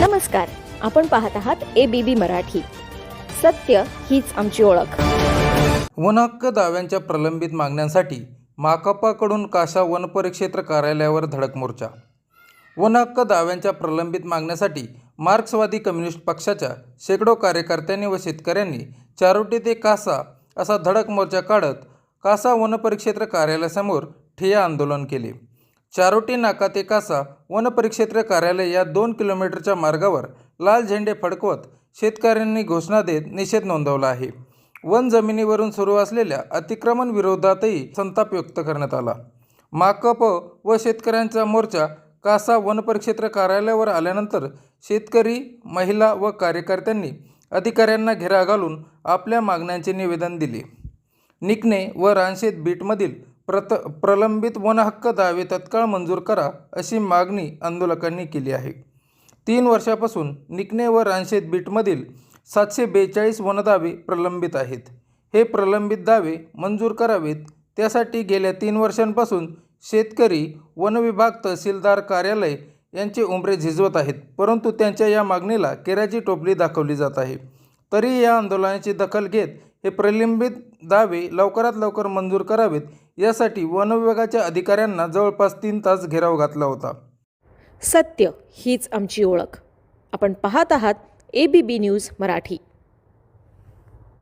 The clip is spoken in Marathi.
नमस्कार आपण पाहत आहात ए बी बी मराठी. सत्य हीच आमची ओळख. वनहक्क दाव्यांच्या प्रलंबित मागण्यांसाठी माकपाकडून काशा वनपरिक्षेत्र कार्यालयावर धडक मोर्चा. वनहक्क दाव्यांच्या प्रलंबित मागण्यासाठी मार्क्सवादी कम्युनिस्ट पक्षाच्या शेकडो कार्यकर्त्यांनी व शेतकऱ्यांनी चारोटी ते कासा असा धडक मोर्चा काढत कासा वनपरिक्षेत्र कार्यालयासमोर ठिय्या आंदोलन केले. चारोटी नाका ते कासा वनपरिक्षेत्र कार्यालय या दोन किलोमीटरच्या मार्गावर लाल झेंडे फडकवत शेतकऱ्यांनी घोषणा देत निषेध नोंदवला आहे. वन जमिनीवरून सुरू असलेल्या अतिक्रमण विरोधातही संताप व्यक्त करण्यात आला. माकप व शेतकऱ्यांचा मोर्चा कासा वनपरिक्षेत्र कार्यालयावर आल्यानंतर शेतकरी महिला व कार्यकर्त्यांनी अधिकाऱ्यांना घेरा घालून आपल्या मागण्यांचे निवेदन दिले. निकने व रानशेत बीटमधील प्रत प्रलंबित वनहक्क दावे तत्काळ मंजूर करा अशी मागणी आंदोलकांनी केली आहे. तीन वर्षापासून निकने व रानशेत बीटमधील सातशे बेचाळीस वनदावे प्रलंबित आहेत. हे प्रलंबित दावे मंजूर करावेत. त्यासाठी गेल्या तीन वर्षांपासून शेतकरी वनविभाग तहसीलदार कार्यालय यांचे उमरे झिजवत आहेत परंतु त्यांच्या या मागणीला केऱ्याची टोपली दाखवली जात आहे. तरी या आंदोलनाची दखल घेत हे प्रलंबित दावे लवकरात लवकर मंजूर करावेत यासाठी वनविभागाच्या अधिकाऱ्यांना जवळपास तीन तास घेराव घातला होता. सत्य हीच आमची ओळख. आपण पाहत आहात A B B news Marathi.